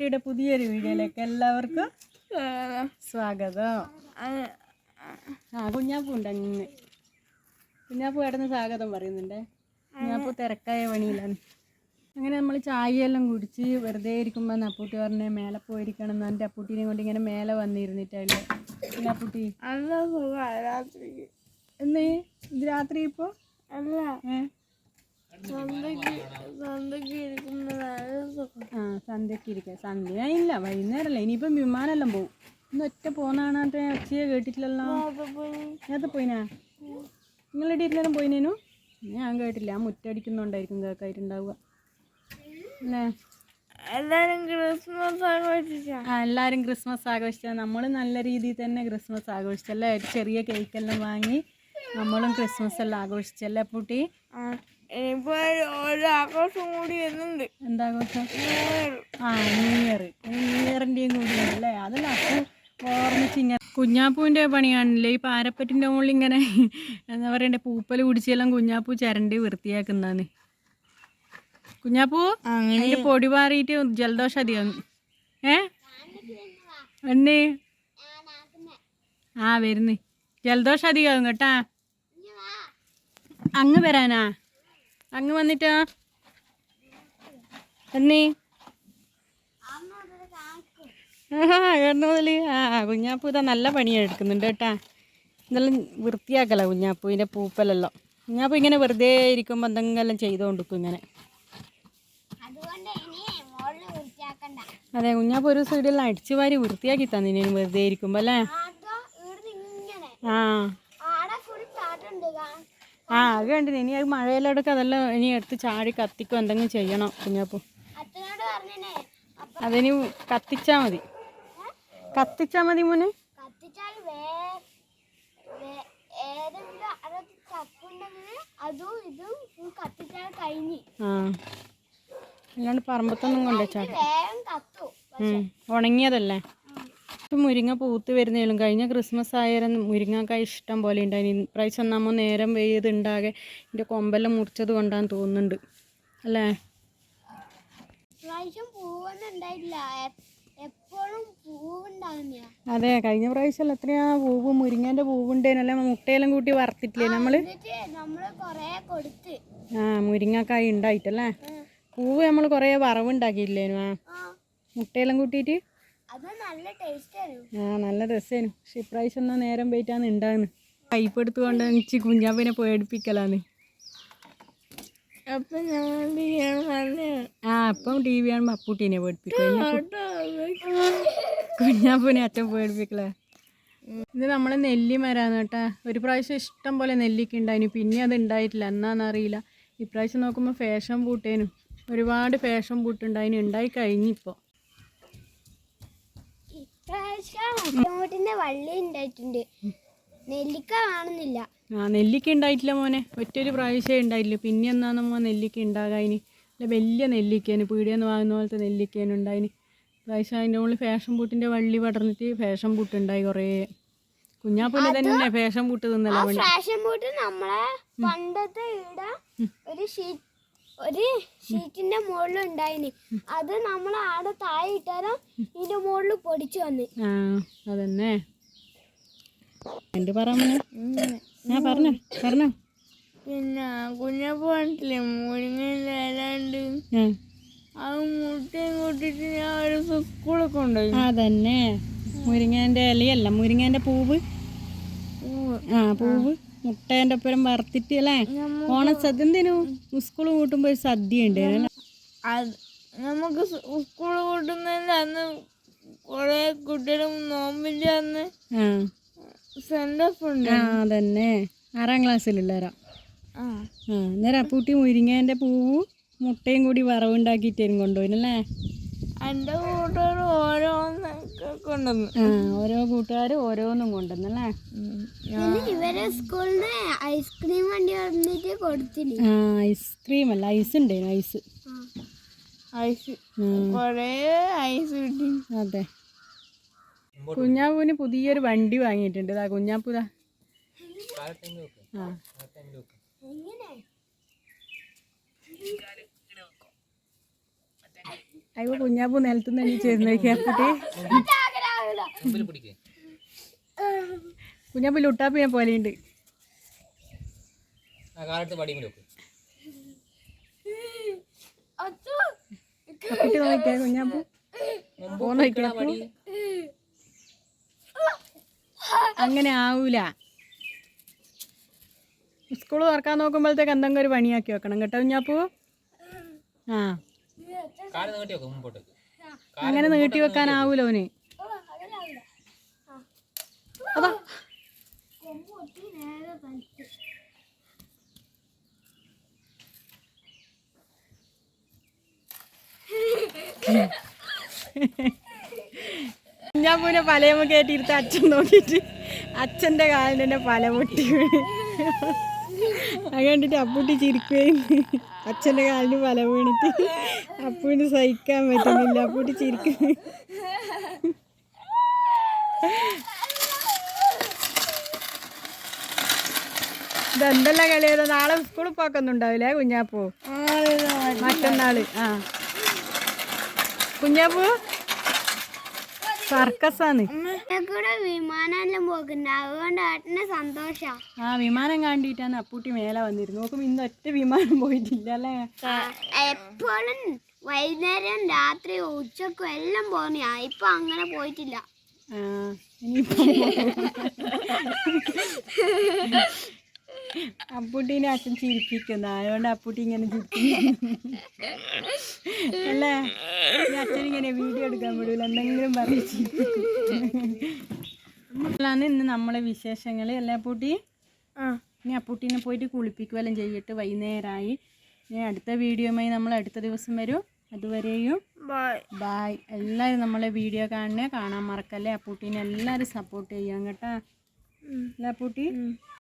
അപ്പുട്ടിയുടെ പുതിയൊരു വീഡിയോയിലേക്ക് എല്ലാവർക്കും സ്വാഗതം. ആ കുഞ്ഞാപ്പൂ ഉണ്ട് അങ്ങനെ കുഞ്ഞാപ്പൂ കിടന്ന് സ്വാഗതം പറയുന്നുണ്ടേ. കുഞ്ഞാപ്പൂ തിരക്കായ പണിയിലാണ്. അങ്ങനെ നമ്മൾ ചായയെല്ലാം കുടിച്ച് വെറുതെ ഇരിക്കുമ്പോൾ അപ്പൂട്ടി പറഞ്ഞ മേലെ പോയിരിക്കണം എന്ന് എന്റെ അപ്പൂട്ടിനെ കൊണ്ട് ഇങ്ങനെ മേലെ വന്നിരുന്നിട്ടല്ലേ? പിന്നെ അപ്പൂട്ടി അല്ല സുഖം രാത്രി എന്നേ ഇത് രാത്രി ഇപ്പോൾ അല്ല. ഏ? ആ സന്ധ്യക്ക് ഇരിക്കാം സന്ധ്യ ഇല്ല വൈകുന്നേരമല്ല ഇനിയിപ്പം വിമാനമെല്ലാം പോകും ഇന്ന് ഒറ്റ പോന്നാണാട്ടെ ഒച്ചയെ കേട്ടിട്ടില്ലല്ലോ. ഞാൻ നേരത്തെ പോയിനാ? നിങ്ങളുടെ ഇരുന്നേരം പോയിനേനു? ഞാൻ കേട്ടില്ല. ആ മുറ്റടിക്കുന്നുണ്ടായിരിക്കും കേൾക്കായിട്ടുണ്ടാവുക അല്ലേ എല്ലാരും ക്രിസ്മസ് ആഘോഷിച്ച? എല്ലാവരും ക്രിസ്മസ് നമ്മൾ നല്ല രീതിയിൽ തന്നെ ക്രിസ്മസ് ആഘോഷിച്ചല്ലേ? ഒരു ചെറിയ കേക്കെല്ലാം വാങ്ങി നമ്മളും ക്രിസ്മസ് എല്ലാം ആഘോഷിച്ചല്ലേ പൂട്ടി? ഇനിയിപ്പോ ഒരു ആഘോഷം കൂടി വരുന്നുണ്ട്. ആ ന്യൂ ഇയർ ന്യൂ ഇയറിന്റെയും കൂടി ഉണ്ടല്ലേ അതല്ല അപ്പോൾ ഓർമ്മിച്ച് ഇങ്ങനെ കുഞ്ഞാപ്പൂവിന്റെ പണിയാണല്ലേ? ഈ പാരപ്പറ്റിന്റെ മുകളിൽ ഇങ്ങനെ എന്താ പറയണ്ടേ പൂപ്പൽ കുടിച്ചെല്ലാം കുഞ്ഞാപ്പൂ ചരണ്ടി വൃത്തിയാക്കുന്നതാണ്. കുഞ്ഞാപ്പൂ അങ്ങനെ പൊടി മാറിയിട്ട് ജലദോഷം അധികം. ഏ? എന്നേ ആ വരുന്ന്. ജലദോഷം അധികം കേട്ടാ. അങ്ങ് വരാനാ? അങ്ങ് വന്നിട്ടാ. എന്നീ മുതൽ ആ കുഞ്ഞാപ്പൂ ഇതാ നല്ല പണിയാണ് എടുക്കുന്നുണ്ട് കേട്ടാ. ഇതെല്ലാം വൃത്തിയാക്കല കുഞ്ഞാപ്പൂവിന്റെ പൂപ്പലെല്ലാം. കുഞ്ഞാപ്പൂ ഇങ്ങനെ വെറുതെ ഇരിക്കുമ്പോൾ എന്തെങ്കിലും ചെയ്തുകൊണ്ടിരിക്കും ഇങ്ങനെ. അതെ കുഞ്ഞാപ്പൂ ഒരു സൈഡെല്ലാം അടിച്ചു വാരി വൃത്തിയാക്കി തന്നിന് വെറുതെ ഇരിക്കുമ്പോൾ അല്ലേ? ആ. ആ അത് കണ്ടിന്. ഇനി അത് മഴയിലടക്കം അതെല്ലാം ഇനി എടുത്ത് ചാടി കത്തിക്കും എന്തെങ്കിലും ചെയ്യണം കുഞ്ഞാപ്പൂ. അതിനി കത്തിച്ചാ മതി. കത്തിച്ചാ മതി മോനെ. അല്ലാണ്ട് പറമ്പത്തൊന്നും കൊണ്ടുവച്ചാ. ഉണങ്ങിയതല്ലേ? മുരിങ്ങ പൂത്ത് വരുന്നേലും കഴിഞ്ഞ ക്രിസ്മസ് ആയാലും മുരിങ്ങക്കായ ഇഷ്ടം പോലെ ഉണ്ടായി ഇപ്രാവശ്യം നമ്മൾ നേരം വെയ്തുണ്ടാകെ എന്റെ കൊമ്പെല്ലാം മുറിച്ചത് കൊണ്ടാന്ന് തോന്നുന്നുണ്ട്. അല്ലേ? അതെ കഴിഞ്ഞ പ്രാവശ്യം എത്രയാ പൂവ്? മുരിങ്ങന്റെ പൂവുണ്ടേനല്ല മുട്ടയെല്ലാം കൂട്ടി വറുത്തിട്ടില്ലേ നമ്മൾ? ആ മുരിങ്ങക്കായ ഉണ്ടായിട്ടല്ലേ പൂവ് നമ്മൾ കുറേ വറവുണ്ടാക്കിയില്ലേനു ആ. മുട്ടയെല്ലാം കൂട്ടിയിട്ട്? അത് നല്ല ടേസ്റ്റ് ആ നല്ല രസേനു. പക്ഷെ ഇപ്രാവശ്യം എന്നാ നേരം പോയിട്ടാണ് ഉണ്ടാകുന്നു പൈപ്പ് എടുത്തുകൊണ്ട് എനിക്ക് കുഞ്ഞാപ്പിനെ പേടിപ്പിക്കലാന്ന് ആ അപ്പം ടി വി കാണുമ്പോൾ അപ്പൂട്ടീനെ പേടിപ്പിക്കും കുഞ്ഞാപ്പൂനെ അച്ഛൻ പേടിപ്പിക്കലേ ഇത് നമ്മളെ നെല്ലി മരാന്ന് കേട്ടാ. ഒരു പ്രാവശ്യം ഇഷ്ടം പോലെ നെല്ലിക്ക ഉണ്ടായിന് പിന്നെ അത് ഉണ്ടായിട്ടില്ല എന്നാന്നറിയില്ല ഇപ്രാവശ്യം നോക്കുമ്പോൾ ഫാഷൻ പൂട്ടേനു. ഒരുപാട് ഫാഷൻ പൂട്ടുണ്ടായിന് ഉണ്ടായി കഴിഞ്ഞിപ്പോൾ ഇപ്രാവശ്യം വള്ളി ഉണ്ടായിട്ടുണ്ട് നെല്ലിക്ക കാണുന്നില്ല. ആ നെല്ലിക്ക ഉണ്ടായിട്ടില്ല മോനെ. ഒറ്റൊരു പ്രാവശ്യമേ ഉണ്ടായിട്ടില്ല പിന്നെ എന്നാന്നമ്മ നെല്ലിക്ക ഉണ്ടാകാതിന് അല്ല വലിയ നെല്ലിക്കേന് പീടിയെന്ന് വാങ്ങുന്ന പോലത്തെ നെല്ലിക്കേന് ഉണ്ടായിന് പ്രാവശ്യം അതിന്റെ മുകളിൽ ഫാഷൻ പൂട്ടിന്റെ വള്ളി പടർന്നിട്ട് ഫാഷൻ ബൂട്ട് ഉണ്ടായി കുറേ. കുഞ്ഞാപ്പൂനെ തന്നെ ഫാഷൻ ബൂട്ട് തിന്നല്ല ഫാഷൻ ബോട്ട് നമ്മളെ പണ്ടത്തെ ഇട ഒരു ഷീറ്റ് ഒരു ഷീറ്റിന്റെ മുകളിൽ ഉണ്ടായിന് അത് നമ്മൾ ആടെ താഴെ ഇട്ടാലും ഇതിന്റെ മുകളിൽ പൊടിച്ചു വന്ന്. ആ അതന്നെ. എന്ത് പറയാൻ ഞാൻ പറഞ്ഞു പറഞ്ഞു. പിന്നെ കുഞ്ഞ കണ്ടില്ലേ മുരിങ്ങയില ആ. അത് മുട്ടയും കൂട്ടിട്ട് ഞാൻ ഒരു സ്കൂളിൽ കൊണ്ടുപോയി. അതന്നെ. മുരിങ്ങേന്റെ ഇലയല്ല മുരിങ്ങേന്റെ പൂവ്. ആ പൂവ്. മുട്ടേന്റെ ഒപ്പരം വറുത്തിട്ട് അല്ലേ? ഓണസദ്യ എന്തിനു? സ്കൂൾ കൂട്ടുമ്പോ ഒരു സദ്യ ഉണ്ട്. നമുക്ക് സ്കൂൾ കൂട്ടുന്നതിന് അന്ന് കുറേ കുട്ടികളും നോമ്പിന്റെ അന്ന് സെൻഡ് ഓഫ് ഉണ്ട്. ആ അതന്നെ. ആറാം ക്ലാസ്സിലുള്ളവരാ. ആ. അന്നേരം അപ്പൂട്ടി മുരിങ്ങേന്റെ പൂവും മുട്ടയും കൂടി വറവുണ്ടാക്കിയിട്ടേരും കൊണ്ടുപോയില്ലേ എന്റെ കൂട്ടുകാർ ഓരോന്നൊക്കെ കൊണ്ടുവന്നു. ആ ഓരോ കൂട്ടുകാർ ഓരോന്നും കൊണ്ടുവന്നല്ലേ? ഇവരെ സ്കൂളിൽ ഐസ്ക്രീം വണ്ടി വന്നിട്ട് കൊടുത്തില്ല? ആ ഐസ്ക്രീം അല്ല ഐസ് ഉണ്ടായിരുന്നു ഐസ്. ഐസ്. കുറേ ഐസ് കിട്ടി. അതെ. കുഞ്ഞാപ്പൂവിന് പുതിയൊരു വണ്ടി വാങ്ങിയിട്ടുണ്ട്. ഇതാ കുഞ്ഞാപ്പൂതാ അയ്യോ കുഞ്ഞാപ്പൂ നിലത്തുനിന്ന് എണീച്ചിരുന്നു അപ്പൂട്ടി മുമ്പിൽ പിടിക്ക്. കുഞ്ഞാപ്പൂ പോലെയുണ്ട് വെക്ക്. അപ്പൂട്ടി നോക്കിയാ കുഞ്ഞാപ്പൂ. മുമ്പ് പോ. നോക്കിയാ പടി. അങ്ങനെ ആവൂല. സ്കൂൾ തുറക്കാൻ നോക്കുമ്പോഴത്തേക്ക് എന്തെങ്കിലും ഒരു പണിയാക്കി വെക്കണം കേട്ടോ കുഞ്ഞാപ്പൂ? ആ. അങ്ങനെ നീട്ടി വെക്കാനാവൂല ഓന്. അതാ. കുഞ്ഞാപ്പൂനെ പലയമ്മ കയറ്റിയിരുത്ത അച്ഛൻ നോക്കിയിട്ട് അച്ഛന്റെ കാലിൽ തന്നെ പല പൊട്ടി വീണ്. അത് കണ്ടിട്ട് അപ്പൂട്ടി ചിരിക്കുകയും അച്ഛന്റെ കാലിന് പല വീണിട്ട്. അപ്പൂന് സഹിക്കാൻ പറ്റുന്നില്ല. അപ്പൂട്ടി ചിരിക്കുക ഇതെന്തല്ല കളിയത് നാളെ സ്കൂളിൽ പോക്കൊന്നും ഉണ്ടാവില്ലേ കുഞ്ഞാപ്പൂ മറ്റന്നാൾ. ആ. കുഞ്ഞാപ്പൂ? സർക്കസാണ്. കൂടെ വിമാനെല്ലാം പോകുന്നുണ്ട്. അതുകൊണ്ട് ഏട്ടന് സന്തോഷാ. ആ വിമാനം കണ്ടിട്ടാണ് അപ്പൂട്ടി മേലെ വന്നിരുന്നു നോക്കും ഇന്ന് ഒറ്റ വിമാനം പോയിട്ടില്ല അല്ലേ? എപ്പോഴും വൈകുന്നേരം രാത്രി ഉച്ചക്കും എല്ലാം പോന്നെയാ ഇപ്പൊ അങ്ങനെ പോയിട്ടില്ല. ആ ഇനിയിപ്പം അപ്പൂട്ടീനെ അച്ഛൻ ചിരിപ്പിക്കുന്നു. അതുകൊണ്ട് അപ്പൂട്ടി ഇങ്ങനെ അല്ലേ? അച്ഛൻ ഇങ്ങനെ വീഡിയോ എടുക്കാൻ വിടൂല. എന്തെങ്കിലും പറഞ്ഞു ഇന്ന് നമ്മളെ വിശേഷങ്ങൾ അല്ലേ അപ്പൂട്ടി? ഇനി അപ്പൂട്ടീനെ പോയിട്ട് കുളിപ്പിക്കുകയെല്ലാം ചെയ്തിട്ട് വൈകുന്നേരമായി. ഇനി അടുത്ത വീഡിയോയുമായി നമ്മൾ അടുത്ത ദിവസം വരും. അതുവരെയും ബൈ ബായ് എല്ലാവരും നമ്മളെ വീഡിയോ കാണണേ കാണാൻ മറക്കല്ലേ? അപ്പൂട്ടീനെ എല്ലാവരും സപ്പോർട്ട് ചെയ്യാം കേട്ടാ. അല്ലേ അപ്പൂട്ടി?